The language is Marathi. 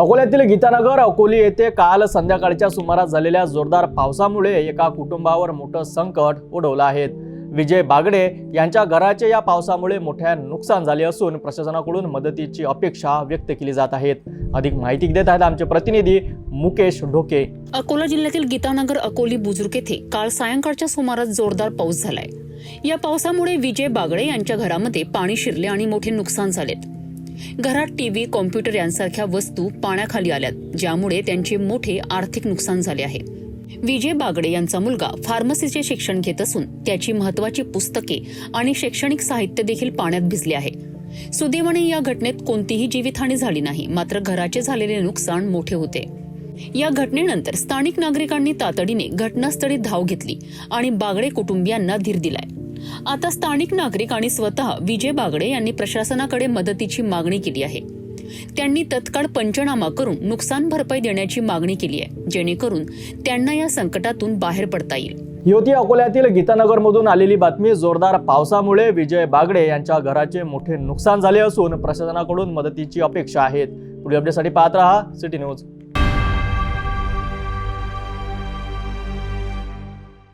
अकोल्यातील गीतानगर अकोली येथे काल संध्याकाळच्या सुमारास झालेल्या जोरदार पावसामुळे एका कुटुंबावर मोठं संकट ओढवलं आहे. विजय बागडे यांच्या घराचे या पावसामुळे मोठ्या नुकसान झाले असून प्रशासनाकडून मदतीची अपेक्षा व्यक्त केली जात आहेत अधिक माहिती देत आहेत आमचे प्रतिनिधी मुकेश ढोके. अकोला जिल्ह्यातील गीतानगर अकोली बुजुर्ग येथे काल सायंकाळच्या सुमारास जोरदार पाऊस झालाय. या पावसामुळे विजय बागडे यांच्या घरामध्ये पाणी शिरले आणि मोठे नुकसान झालेत. घरात टीव्ही कॉम्प्युटर यांसारख्या वस्तू पाण्याखाली आल्यात ज्यामुळे त्यांचे मोठे आर्थिक नुकसान झाले आहे. विजय बागडे यांचा मुलगा फार्मसीचे शिक्षण घेत असून त्याची महत्वाची पुस्तके आणि शैक्षणिक साहित्य देखील पाण्यात भिजले आहे. सुदैवाने या घटनेत कोणतीही जीवितहानी झाली नाही मात्र घराचे झालेले नुकसान मोठे होते. या घटनेनंतर स्थानिक नागरिकांनी तातडीने घटनास्थळी धाव घेतली आणि बागडे कुटुंबियांना धीर दिलाय. आता स्थानिक नागरिक आणि स्वतः विजय बागडे यांनी प्रशासनाकडे मदतीची मागणी केली आहे. त्यांनी तत्काळ पंचनामा करून नुकसान भरपाई देण्याची मागणी केली आहे जेणेकरून त्यांना या संकटातून बाहेर पडता येईल. युवती अकोल्यातील गीतानगरमधून आलेली बातमी जोरदार पावसामुळे विजय बागडे यांच्या घराचे मोठे नुकसान झाले असून प्रशासनाकडून मदतीची अपेक्षा आहेत. पुढील अपडेटसाठी पाहत रहा सिटी न्यूज